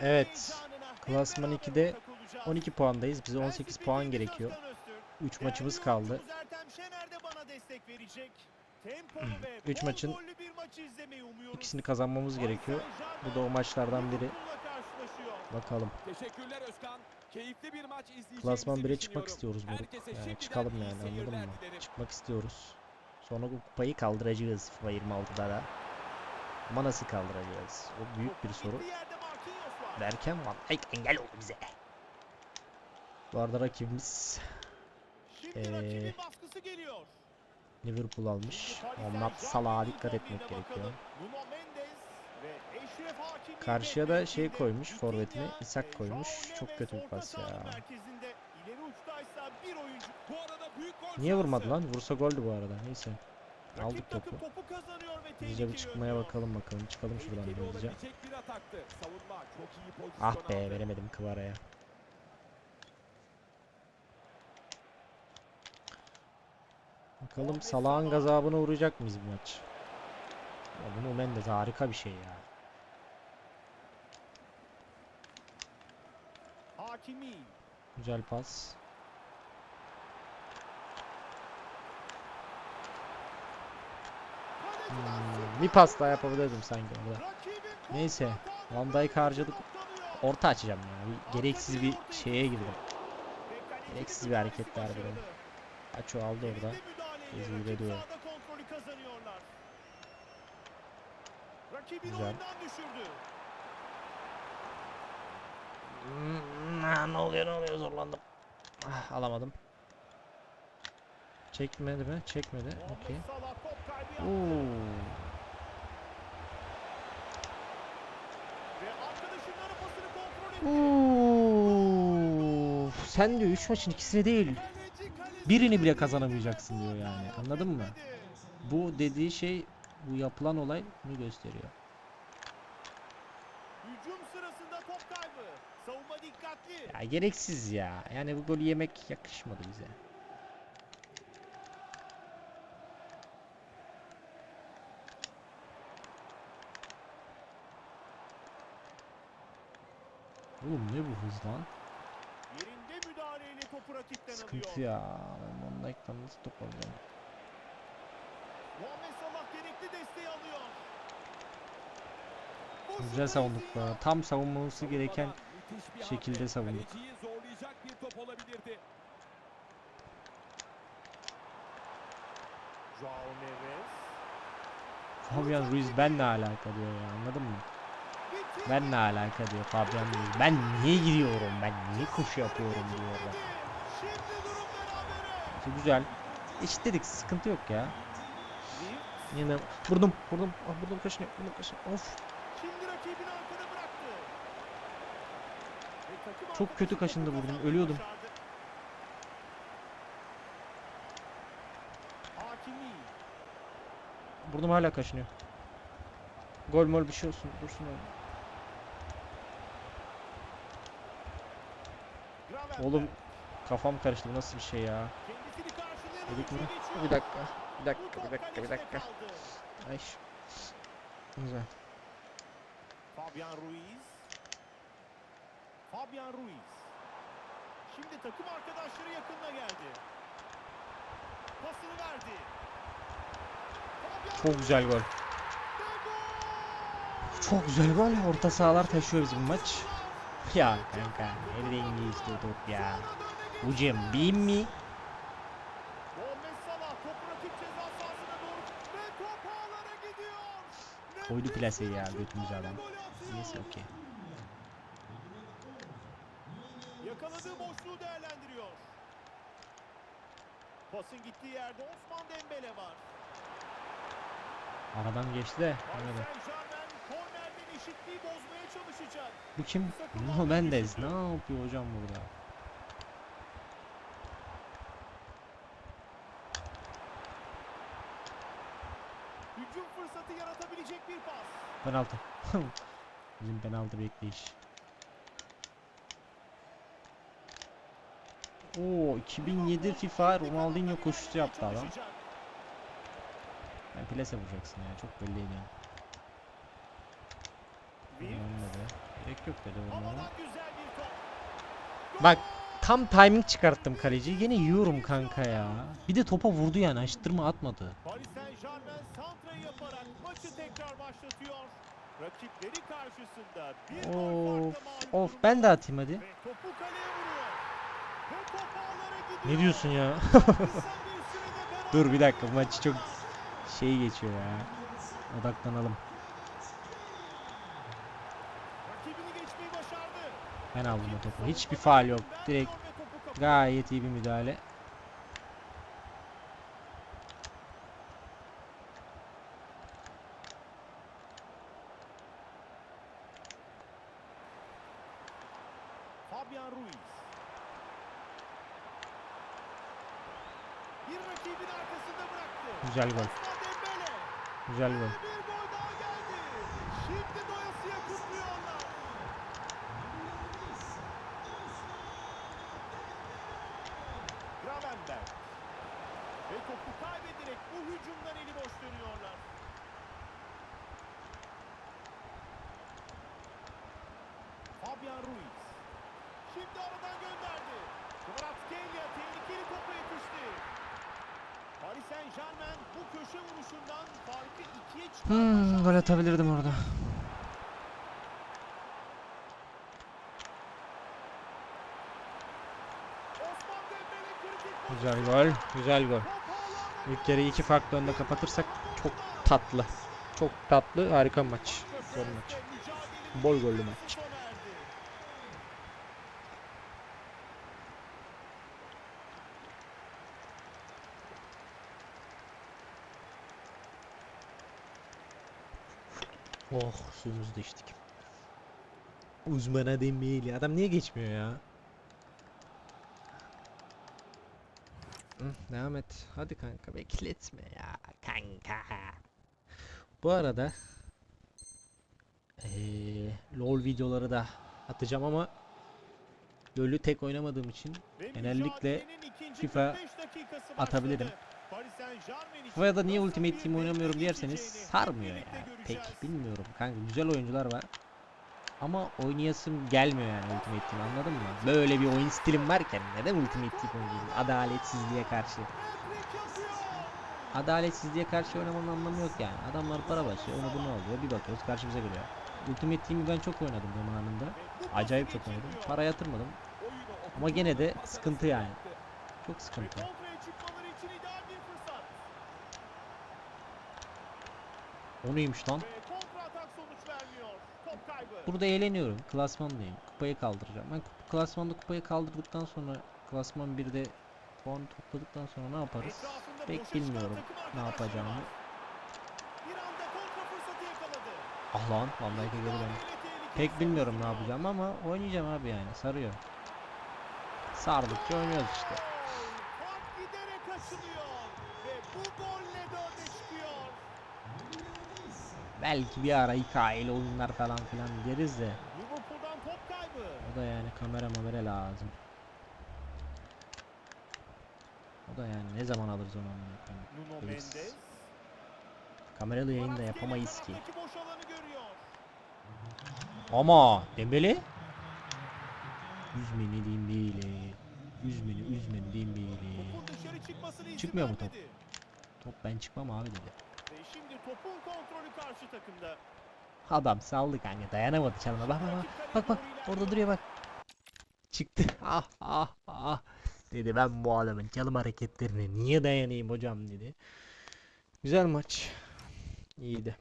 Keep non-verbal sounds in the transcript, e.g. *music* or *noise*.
Evet, klasman beraber 2'de ortak olacağız. 12 puandayız. Bize Ben 18 Spike'in puan gerekiyor. Öztürk. 3 maçımız kaldı. oyuncumuz Ertem Şener de bana destek verecek. Tempolu ve Üç bol maçın. İkisini kazanmamız gerekiyor. Bu da o maçlardan biri. Bakalım. Teşekkürler Özkan. Keyifli bir maç Klasman 1'e çıkmak istiyoruz moruk. Yani çıkalım yani anladın mı? Çıkmak istiyoruz. Sonra bu kupayı kaldıracağız FIFA 26'da da. Ama nasıl kaldıracağız? O büyük bir soru. Derken Van Dijk engel oldu bize. Bu arada rakibimiz Ee. Liverpool almış. Ondan Salah'a dikkat etmek gerekiyor. Karşıya da şey koymuş, ve İshak koymuş. Çok kötü bir pas ya. Niye vurmadı lan? Vursa goldü bu arada. Neyse. Aldık topu. takım topu kazanıyor ve Hızlıca bir çıkmaya bakalım bakalım. Çıkalım şuradan hızlıca. Ah be veremedim Kıvara'ya. Bakalım Salah'ın Salah. gazabına uğrayacak mıyız bu maç? Ya bunu Mendes harika bir şey ya. Güzel pas. Hmm, bir pas daha yapabilirdim sanki orada. Neyse, Van Dijk harcadık. Orta açacağım ya. Bir gereksiz bir şeye girdim. Gereksiz bir hareketler benim. Aço aldı orada. Veriyor. Rakibini Güzel. düşürdü. Hmm, ne oluyor ne oluyor zorlandım. Ah, alamadım. Çekmedi mi? Çekmedi. Okey. Oo. Ve arkadaşınların pasını Of, sen diyor 3 maçın ikisini değil. Birini bile kazanamayacaksın diyor yani. Anladın mı? Bu dediği şey bu yapılan olay bunu gösteriyor. Hücum sırasında top kaybı. Savunma dikkatli. Ya gereksiz ya. Yani bu golü yemek yakışmadı bize. Oğlum ne bu hız lan? Yerinde müdahaleyle topu rakipten Sıkıntı alıyor. ya. Ben Van Dijk'tan nasıl top alacağım? Muhammed Salah gerekli desteği alıyor. Güzel savunduk be. Tam savunması gereken şekilde savunduk. Kaleciyi zorlayacak bir top olabilirdi. Joao Neves. Fabian Ruiz ben ne alaka diyor ya anladın mı? Ben ne alaka diyor Fabian Ruiz. Ben niye gidiyorum? Ben niye koşu yapıyorum diyor orada. İşte güzel. Eşitledik sıkıntı yok ya. Yine vurdum vurdum. Ah vurdum kaşını vurdum kaşını. Of. Çok kötü kaşındı vurdum, ölüyordum. Vurdum hala kaşınıyor. Gol mol bir şey olsun. Dursun öyle. Oğlum kafam karıştı. Bu nasıl bir şey ya? Dedik mi? Bir dakika. Bir dakika. Bir dakika. Bir dakika. Ay. Güzel. Fabian Ruiz. Fabian Ruiz. Şimdi takım arkadaşları yakınına geldi. Pasını verdi. Fabian Çok güzel gol! Çok güzel gol. Orta sahalar taşıyor bizim maç. Ya kanka. Nereden geçti top ya? Ucum bin mi? Koydu bir ya, golü adam. Neyse okey. Yakaladığı boşluğu değerlendiriyor. Pasın gittiği yerde Osman Dembele var. Aradan geçti de. Kornerden eşitliği bozmaya çalışacak. Bu kim? Nuno Mendes. Ne yapıyor hocam burada? Hücum fırsatı yaratabilecek bir pas. Penaltı. *laughs* Bizim penaltı bekleyiş. Oo 2007 FIFA Ronaldinho koşusu yaptı adam. Ben plase vuracaksın ya çok belliydi. Wirtz. Olmadı. Gerek yok dedi top. Bak tam timing çıkarttım kaleciyi. Yine yiyorum kanka ya. Bir de topa vurdu yani. Açtırma atmadı. Paris Saint Germain santrayı yaparak maçı tekrar başlatıyor. Rakipleri karşısında bir Of of ben de atayım hadi. Ne diyorsun ya? *laughs* Dur bir dakika bu maçı çok şey geçiyor ya. Odaklanalım. Ben aldım o topu. Hiçbir faal yok. Direkt gayet iyi bir müdahale. Fabian Ruiz. Bir rakibin arkasında bıraktı. Güzel gol. Güzel gol. Bir gol daha geldi. Şimdi doyasıya kutluyorlar. Gravenberg. Ve topu kaybederek bu hücumdan eli boş dönüyorlar. Fabian Ruiz. Şimdi aradan gönderdi. Kvaratskhelia tehlikeli topa yetişti. Paris Saint Germain bu köşe vuruşundan farkı ikiye çıkarma Hmm, gol atabilirdim orada. etti. Osman Dembele kritik Güzel gol. Güzel gol. İlk yarı iki farklı önde kapatırsak çok tatlı. Çok tatlı. Harika maç. Gol maç. Bol gollü maç. Oh suyumuzu da içtik. Uzmana Dembele. Adam niye geçmiyor ya? Hı, devam et. Hadi kanka bekletme ya kanka. Bu arada eee LoL videoları da atacağım ama LoL'ü tek oynamadığım için Genellikle FIFA 45 dakikası atabilirim. FIFA'da niye Ultimate Team oynamıyorum derseniz geçeceğini sarmıyor ya. Pek bilmiyorum kanka güzel oyuncular var. Ama oynayasım gelmiyor yani Ultimate Team anladın mı? Böyle bir oyun stilim varken neden Ultimate Team oynayayım? Adaletsizliğe karşı. Adaletsizliğe karşı oynamanın anlamı yok yani. Adamlar para basıyor onu bunu alıyor bir bakıyoruz karşımıza geliyor. Ultimate Team'i ben çok oynadım zamanında. Acayip çok oynadım. Para yatırmadım. Ama gene de sıkıntı yani. Çok sıkıntı. O neymiş lan? Ve kontra atak sonuç vermiyor. Top kaybı. Burada eğleniyorum. Klasmandayım. Kupayı kaldıracağım. Ben kup- klasmanda kupayı kaldırdıktan sonra klasman 1'de puan topladıktan sonra ne yaparız? Pek bilmiyorum ne yapacağımı. Ah lan Van Dijk'e geri dön. Müdahaleyle tehlikeli Pek bilmiyorum ne yapacağım ama oynayacağım abi yani sarıyor. Sardıkça oynuyoruz işte. Belki bir ara hikayeli oyunlar falan filan deriz de. O da yani kamera mamera lazım. O da yani ne zaman alırız onu. Mendes. Kameralı yayın da yapamayız ki. Ama Dembele Üzmeni Dembele Üzmeni üzmeni Dembele Çıkmıyor mu top? Top ben çıkmam abi dedi. Şimdi topun kontrolü karşı takımda. Adam saldı kanka dayanamadı çalma bak bak bak. Bak bak. orada duruyor bak. Çıktı. *laughs* Ah ah ah. Dedi ben bu adamın çalım hareketlerine niye dayanayım hocam? dedi. Güzel maç. İyiydi